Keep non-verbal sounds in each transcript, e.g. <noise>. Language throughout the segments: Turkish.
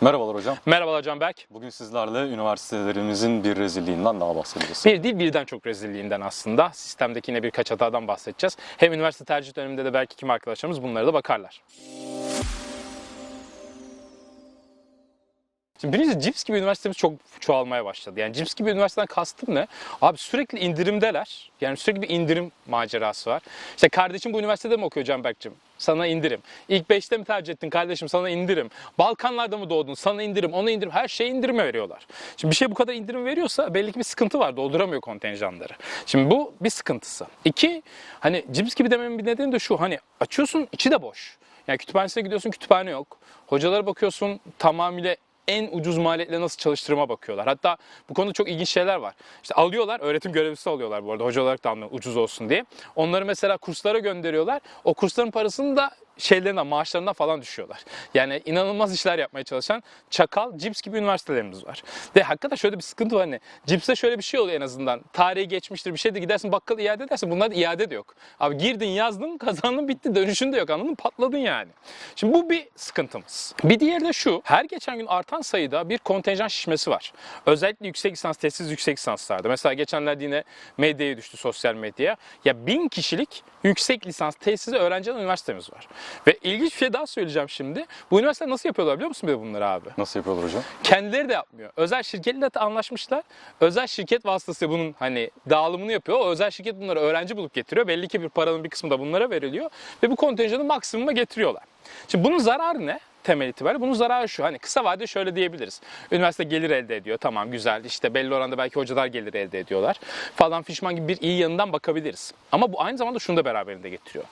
Merhabalar hocam. Merhabalar Canberk. Bugün sizlerle üniversitelerimizin bir rezilliğinden daha bahsedeceğiz. Bir değil birden çok rezilliğinden aslında. Sistemdeki yine birkaç hatadan bahsedeceğiz. Hem üniversite tercih döneminde de belki kim arkadaşlarımız bunlara da bakarlar. Şimdi birincisi Cips gibi üniversitemiz çok çoğalmaya başladı. Yani Cips gibi üniversiteden kastım ne? Abi sürekli indirimdeler. Yani sürekli bir indirim macerası var. İşte kardeşim bu üniversitede mi okuyor Canberk'cim? Sana indirim. İlk 5'te mi tercih ettin kardeşim? Sana indirim. Balkanlarda mı doğdun? Sana indirim. Ona indirim. Her şeye indirime veriyorlar. Şimdi bir şey bu kadar indirim veriyorsa belli ki bir sıkıntı var. Dolduramıyor kontenjanları. Şimdi bu bir sıkıntısı. İki, hani Cips gibi dememin bir nedeni de şu. Hani açıyorsun içi de boş. Yani kütüphanesine gidiyorsun kütüphane yok. Hocalara bakıyorsun tamamıyla en ucuz maliyetle nasıl çalıştırıma bakıyorlar. Hatta bu konuda çok ilginç şeyler var. İşte alıyorlar, öğretim görevlisi alıyorlar bu arada hoca olarak da almıyor ucuz olsun diye. Onları mesela kurslara gönderiyorlar. O kursların parasını da şeylerinden, maaşlarından falan düşüyorlar. Yani inanılmaz işler yapmaya çalışan çakal, cips gibi üniversitelerimiz var. Ve hakikaten şöyle bir sıkıntı var hani. Cipste şöyle bir şey oluyor en azından. Tarihi geçmiştir bir şey de gidersin bakkala iade edersin. Bunlarda iade de yok. Abi girdin, yazdın, kazandın, bitti. Dönüşün de yok anladın mı? Patladın yani. Şimdi bu bir sıkıntımız. Bir diğeri de şu. Her geçen gün artan sayıda bir kontenjan şişmesi var. Özellikle yüksek lisans, tesis yüksek lisanslarda. Mesela geçenlerde yine medyaya düştü sosyal medyaya. Ya bin kişilik yüksek lisans tesisi öğrenci üniversitemiz var. Ve ilginç bir şey daha söyleyeceğim şimdi. Bu üniversiteler nasıl yapıyorlar biliyor musun de bunları abi? Nasıl yapıyorlar hocam? Kendileri de yapmıyor. Özel şirketle de anlaşmışlar. Özel şirket vasıtasıyla bunun hani dağılımını yapıyor. O özel şirket bunları öğrenci bulup getiriyor. Belli ki bir paranın bir kısmı da bunlara veriliyor. Ve bu kontenjanı maksimuma getiriyorlar. Şimdi bunun zararı ne? Temel itibariyle. Bunun zararı şu. Hani kısa vadede şöyle diyebiliriz. Üniversite gelir elde ediyor. Tamam güzel. İşte belli oranda belki hocalar gelir elde ediyorlar. Falan fişman gibi bir iyi yanından bakabiliriz. Ama bu aynı zamanda şunu da beraberinde getiriyor.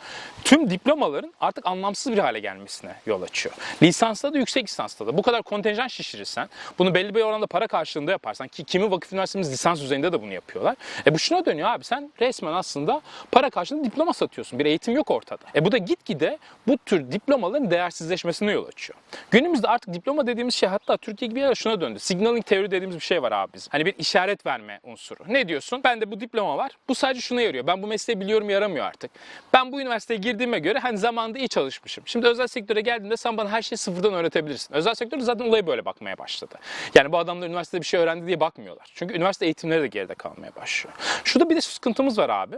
Tüm diplomaların artık anlamsız bir hale gelmesine yol açıyor. Lisansta da yüksek lisansta da. Bu kadar kontenjan şişirirsen, bunu belli bir oranda para karşılığında yaparsan ki kimi vakıf üniversitemiz lisans düzeyinde de bunu yapıyorlar. E bu şuna dönüyor abi sen resmen aslında para karşılığında diploma satıyorsun. Bir eğitim yok ortada. E bu da gitgide bu tür diplomaların değersizleşmesine yol açıyor. Günümüzde artık diploma dediğimiz şey hatta Türkiye gibi yer şuna döndü. Signaling teori dediğimiz bir şey var abi bizim. Hani bir işaret verme unsuru. Ne diyorsun? Bende bu diploma var. Bu sadece şuna yarıyor. Ben bu mesleği biliyorum yaramıyor artık. Ben bu üniversiteye girdiğime göre hani zamanında iyi çalışmışım. Şimdi özel sektöre geldiğimde sen bana her şeyi sıfırdan öğretebilirsin. Özel sektörde zaten olaya böyle bakmaya başladı. Yani bu adamlar üniversitede bir şey öğrendi diye bakmıyorlar. Çünkü üniversite eğitimleri de geride kalmaya başlıyor. Şurada bir de sıkıntımız var abi.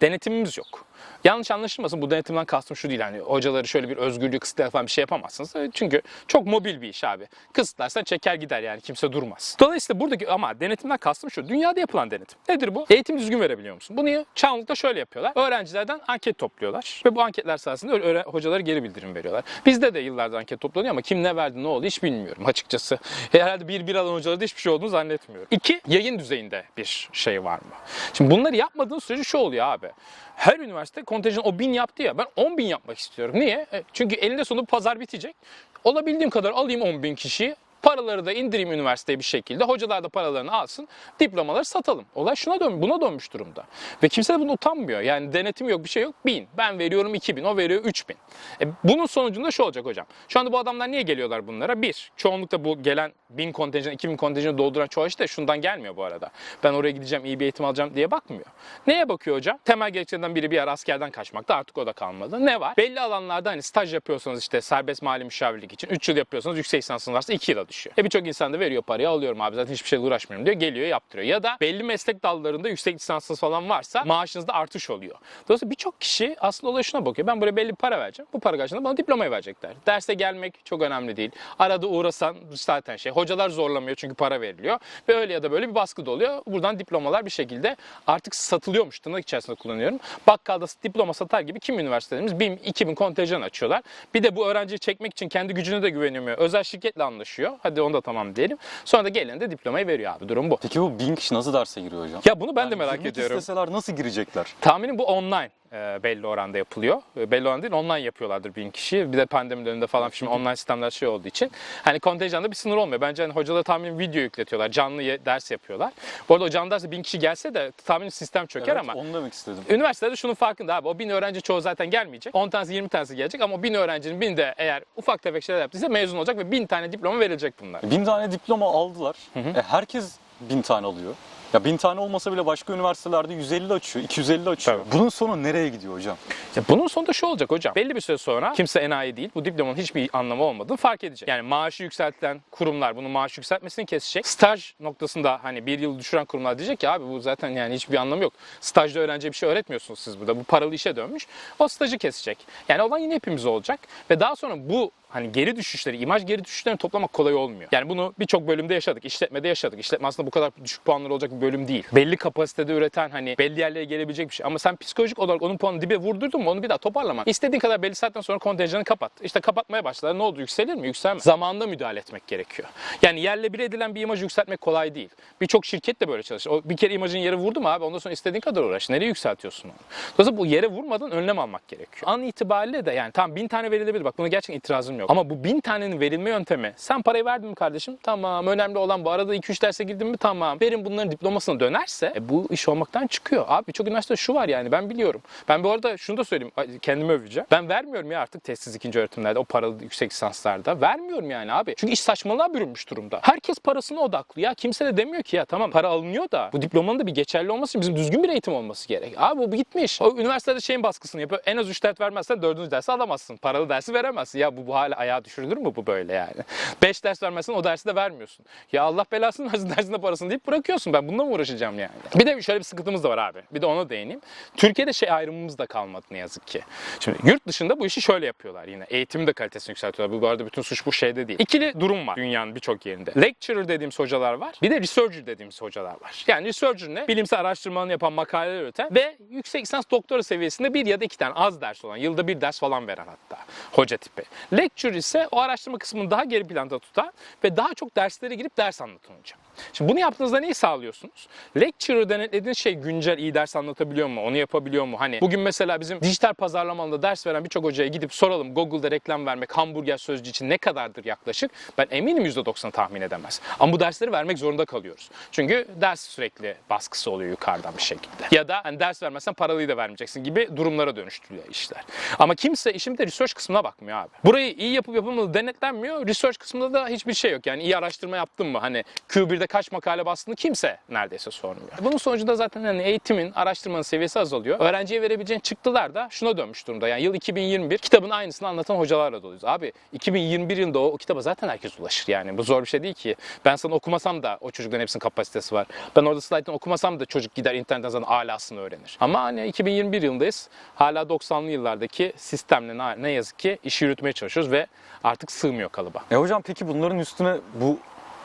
Denetimimiz yok. Yanlış anlaşılmasın bu denetimden kastım şu değil. Hani hocaları şöyle bir özgürlüğü kısıtlayan falan bir şey yapamazsınız. Çünkü çok mobil bir iş abi. Kısıtlarsan çeker gider yani kimse durmaz. Dolayısıyla buradaki ama denetimden kastım şu. Dünyada yapılan denetim. Nedir bu? Eğitim düzgün verebiliyor musun? Bunu Çağınlık'ta şöyle yapıyorlar. Öğrencilerden anket topluyorlar. Ve bu anketler sayesinde hocalara geri bildirim veriyorlar. Bizde de yıllardır anket toplanıyor ama kim ne verdi ne oldu hiç bilmiyorum açıkçası. Herhalde bir bir alan hocalarda hiçbir şey olduğunu zannetmiyorum. İki, yayın düzeyinde bir şey var mı? Şimdi bunları yapmadığın sürece şu oluyor abi. Her üniversite kontenjan o bin yaptı ya ben 10 bin yapmak istiyorum. Niye? E, Çünkü elinde sonunda pazar bitecek. Olabildiğim kadar alayım 10 bin kişiyi. Paraları da indireyim üniversiteye bir şekilde. Hocalar da paralarını alsın. Diplomaları satalım. Olay şuna dön, buna dönmüş durumda. Ve kimse de bunu utanmıyor. Yani denetim yok, bir şey yok. Bin. Ben veriyorum 2000, o veriyor 3000. E, bunun sonucunda şu olacak hocam. Şu anda bu adamlar niye geliyorlar bunlara? Bir, çoğunlukla bu gelen 1000 kontenjan, 2000 kontenjanı dolduran çoğu işte şundan gelmiyor bu arada. Ben oraya gideceğim, iyi bir eğitim alacağım diye bakmıyor. Neye bakıyor hocam? Temel gerekçelerden biri bir ara askerden kaçmakta. Artık o da kalmadı. Ne var? Belli alanlarda hani staj yapıyorsanız işte serbest mali müşavirlik için 3 yıl yapıyorsanız yüksek lisansınız varsa 2 yıla düşüyor. E birçok insan da veriyor parayı alıyorum abi zaten hiçbir şeyle uğraşmıyorum diyor. Geliyor yaptırıyor. Ya da belli meslek dallarında yüksek lisansınız falan varsa maaşınızda artış oluyor. Dolayısıyla birçok kişi aslında olaya şuna bakıyor. Ben buraya belli bir para vereceğim. Bu para karşılığında bana diplomayı verecekler. Derse gelmek çok önemli değil. Arada uğrasan zaten şey. Hocalar zorlamıyor çünkü para veriliyor. Ve öyle ya da böyle bir baskı da oluyor. Buradan diplomalar bir şekilde artık satılıyormuş tırnak içerisinde kullanıyorum. Bakkalda diploma satar gibi kim üniversitelerimiz 1000 2000 kontenjan açıyorlar. Bir de bu öğrenciyi çekmek için kendi gücüne de güvenemiyor. Özel şirketle anlaşıyor. Hadi onu da tamam diyelim. Sonra da gelen de diplomayı veriyor abi. Durum bu. Peki bu bin kişi nasıl derse giriyor hocam? Ya bunu ben de merak girmek ediyorum. isteseler nasıl girecekler? Tahminim bu online belli oranda yapılıyor. E, belli oranda değil online yapıyorlardır bin kişi. Bir de pandemi döneminde falan şimdi online sistemler şey olduğu için. Hani kontenjanda bir sınır olmuyor. Bence hani hocalara tahminim video yükletiyorlar. Canlı ders yapıyorlar. Bu arada o canlı derse bin kişi gelse de tahminim sistem çöker Evet, ama onu demek istedim. Üniversitede şunun farkında abi. O bin öğrenci çoğu zaten gelmeyecek. 10 tanesi 20 tanesi gelecek ama o bin öğrencinin bin de eğer ufak tefek şeyler yaptıysa mezun olacak ve bin tane diploma verilecek bunlar. Bin tane diploma aldılar. E, herkes bin tane alıyor. Ya bin tane olmasa bile başka üniversitelerde 150 açıyor, 250 açıyor. Tabii. Bunun sonu nereye gidiyor hocam? Ya bunun sonunda şu olacak hocam. Belli bir süre sonra kimse enayi değil. Bu diplomanın hiçbir anlamı olmadığını fark edecek. Yani maaşı yükseltilen kurumlar bunun maaş yükseltmesini kesecek. Staj noktasında hani bir yıl düşüren kurumlar diyecek ki abi bu zaten yani hiçbir anlamı yok. Stajda öğrenciye bir şey öğretmiyorsunuz siz burada. Bu paralı işe dönmüş. O stajı kesecek. Yani olan yine hepimiz olacak. Ve daha sonra bu hani geri düşüşleri, imaj geri düşüşlerini toplamak kolay olmuyor. Yani bunu birçok bölümde yaşadık. İşletmede yaşadık. İşletme aslında bu kadar düşük puanları olacak bir bölüm değil. Belli kapasitede üreten hani belli yerlere gelebilecek bir şey. Ama sen psikolojik olarak onun puanını dibe vurdurdun mu onu bir daha toparlaman. İstediğin kadar belli saatten sonra kontenjanı kapat. İşte kapatmaya başlar. Ne oldu? Yükselir mi? Yükselmez. Zamanında müdahale etmek gerekiyor. Yani yerle bir edilen bir imajı yükseltmek kolay değil. Birçok şirket de böyle çalışır. O bir kere imajın yere vurdu mu abi ondan sonra istediğin kadar uğraş. Nereye yükseltiyorsun onu? Dolayısıyla bu yere vurmadan önlem almak gerekiyor. An itibariyle de yani tamam bin tane verilebilir. Bak buna gerçekten itirazım yok. Ama bu bin tanenin verilme yöntemi. Sen parayı verdin mi kardeşim? Tamam. Önemli olan bu. Arada 2-3 derse girdin mi? Tamam. Verin bunların diplomasına dönerse e, bu iş olmaktan çıkıyor. Abi birçok üniversitede şu var yani ben biliyorum. Ben bu arada şunu da söyleyeyim. Kendimi öveceğim. Ben vermiyorum ya artık testsiz ikinci öğretimlerde o paralı yüksek lisanslarda. Vermiyorum yani abi. Çünkü iş saçmalığa bürünmüş durumda. Herkes parasına odaklı. Ya kimse de demiyor ki ya tamam para alınıyor da bu diplomanın da bir geçerli olması için bizim düzgün bir eğitim olması gerek. Abi bu gitmiş. O üniversitede şeyin baskısını yapıyor. En az 3 ders vermezsen 4. dersi alamazsın. Paralı dersi veremezsin. Ya bu, bu hala ayağa düşürülür mü bu böyle yani? 5 ders vermezsen o dersi de vermiyorsun. Ya Allah belasını versin <laughs> dersinde parasını deyip bırakıyorsun. Ben bununla mı uğraşacağım yani? Bir de şöyle bir sıkıntımız da var abi. Bir de ona değineyim. Türkiye'de şey ayrımımız da kalmadı ne yazık ki. Şimdi yurt dışında bu işi şöyle yapıyorlar yine. Eğitimin de kalitesini yükseltiyorlar. Bu arada bütün suç bu şeyde değil. İkili durum var dünyanın birçok yerinde. Lecturer dediğimiz hocalar var. Bir de researcher dediğimiz hocalar var. Yani researcher ne? Bilimsel araştırmalarını yapan, makaleler üreten ve yüksek lisans doktora seviyesinde bir ya da iki tane az ders olan, yılda bir ders falan veren hatta hoca tipi. Lecturer ise o araştırma kısmını daha geri planda tutan ve daha çok derslere girip ders anlatan hoca. Şimdi bunu yaptığınızda neyi sağlıyorsunuz? Lecturer denetlediğiniz şey güncel iyi ders anlatabiliyor mu? Onu yapabiliyor mu? Hani bugün mesela bizim dijital pazarlamada ders veren birçok hocaya gidip soralım Google'da reklam vermek hamburger sözcüğü için ne kadardır yaklaşık? Ben eminim %90 tahmin edemez. Ama bu dersleri vermek zorunda kalıyoruz. Çünkü ders sürekli baskısı oluyor yukarıdan bir şekilde. Ya da hani ders vermezsen paralıyı da vermeyeceksin gibi durumlara dönüştürüyor işler. Ama kimse işin bir de research kısmına bakmıyor abi. Burayı iyi yapıp yapılmadığı denetlenmiyor. Research kısmında da hiçbir şey yok. Yani iyi araştırma yaptın mı? Hani Q1'de kaç makale bastığını kimse neredeyse sormuyor. Bunun sonucunda zaten hani eğitimin, araştırmanın seviyesi azalıyor. Öğrenciye verebileceğin çıktılar da şuna dönmüş durumda. Yani yıl 2021 kitabın aynısını anlatan hocalarla doluyuz. Abi 2021 yılında o, o kitaba zaten herkes ulaşır yani. Bu zor bir şey değil ki. Ben sana okumasam da o çocukların hepsinin kapasitesi var. Ben orada slayttan okumasam da çocuk gider internetten zaten alasını öğrenir. Ama hani 2021 yılındayız. Hala 90'lı yıllardaki sistemle ne yazık ki işi yürütmeye çalışıyoruz ve artık sığmıyor kalıba. E hocam peki bunların üstüne bu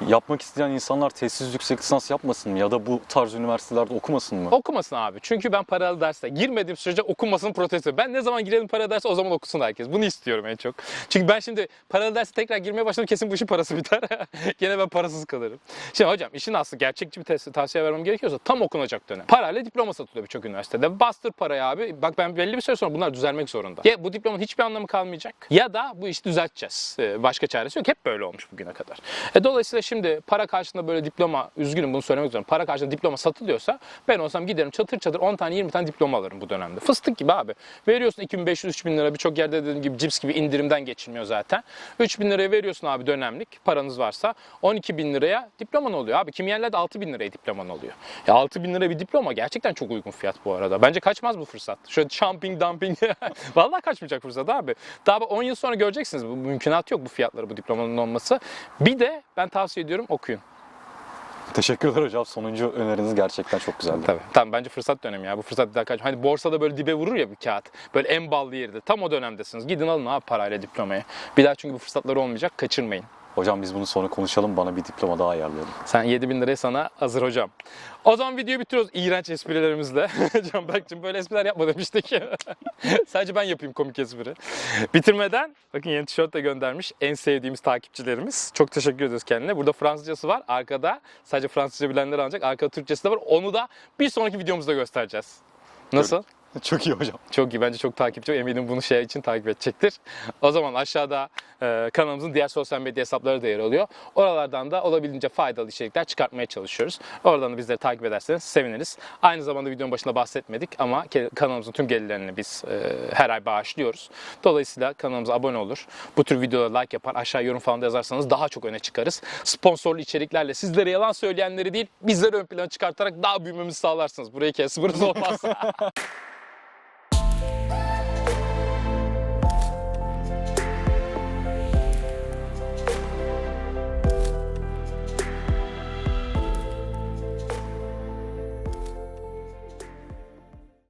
yapmak isteyen insanlar tesis yüksek lisans yapmasın mı ya da bu tarz üniversitelerde okumasın mı? Okumasın abi. Çünkü ben paralı derse girmediğim sürece okunmasını protesto. Ben ne zaman girelim paralı derse o zaman okusun herkes. Bunu istiyorum en çok. Çünkü ben şimdi paralı derse tekrar girmeye başladım kesin bu işin parası biter. <laughs> Gene ben parasız kalırım. Şimdi hocam işin aslı gerçekçi bir tes- tavsiye vermem gerekiyorsa tam okunacak dönem. Parayla diploma satılıyor birçok üniversitede. Bastır parayı abi. Bak ben belli bir süre sonra bunlar düzelmek zorunda. Ya bu diplomanın hiçbir anlamı kalmayacak ya da bu işi düzelteceğiz. Ee, Başka çaresi yok. Hep böyle olmuş bugüne kadar. E, dolayısıyla şimdi para karşılığında böyle diploma, üzgünüm bunu söylemek zorundayım. Para karşılığında diploma satılıyorsa ben olsam giderim çatır çatır 10 tane 20 tane diploma alırım bu dönemde. Fıstık gibi abi. Veriyorsun 2500-3000 lira birçok yerde dediğim gibi cips gibi indirimden geçilmiyor zaten. 3000 liraya veriyorsun abi dönemlik paranız varsa 12 bin liraya diploman oluyor abi. Kimi yerlerde 6 bin liraya diploman oluyor. Ya 6 bin lira bir diploma gerçekten çok uygun fiyat bu arada. Bence kaçmaz bu fırsat. Şöyle jumping dumping. <laughs> Vallahi kaçmayacak fırsat abi. Daha 10 yıl sonra göreceksiniz. Bu mümkünat yok bu fiyatları bu diplomanın olması. Bir de ben tavsiye ediyorum okuyun. Teşekkürler hocam. Sonuncu öneriniz gerçekten çok güzeldi. Tabii. Tamam bence fırsat dönemi ya. Bu fırsat bir daha kaç. Hani borsada böyle dibe vurur ya bir kağıt. Böyle en ballı yerde. Tam o dönemdesiniz. Gidin alın abi parayla diplomayı. Bir daha çünkü bu fırsatlar olmayacak. Kaçırmayın. Hocam biz bunu sonra konuşalım. Bana bir diploma daha ayarlayalım. Sen 7000 liraya sana hazır hocam. O zaman videoyu bitiriyoruz iğrenç esprilerimizle. <laughs> Can Berk'cim böyle espriler yapma demiştik. <laughs> Sadece ben yapayım komik espri. Bitirmeden bakın yeni tişört de göndermiş en sevdiğimiz takipçilerimiz. Çok teşekkür ediyoruz kendine. Burada Fransızcası var. Arkada sadece Fransızca bilenler alacak. Arkada Türkçesi de var. Onu da bir sonraki videomuzda göstereceğiz. Nasıl? <laughs> Çok iyi hocam. Çok iyi. Bence çok takipçi. Eminim bunu şey için takip edecektir. O zaman aşağıda e, kanalımızın diğer sosyal medya hesapları da yer alıyor. Oralardan da olabildiğince faydalı içerikler çıkartmaya çalışıyoruz. Oradan da bizleri takip ederseniz seviniriz. Aynı zamanda videonun başında bahsetmedik ama kanalımızın tüm gelirlerini biz e, her ay bağışlıyoruz. Dolayısıyla kanalımıza abone olur. Bu tür videolara like yapar. Aşağı yorum falan da yazarsanız daha çok öne çıkarız. Sponsorlu içeriklerle sizlere yalan söyleyenleri değil bizleri ön plana çıkartarak daha büyümemizi sağlarsınız. Burayı kes, burası olmaz. <laughs>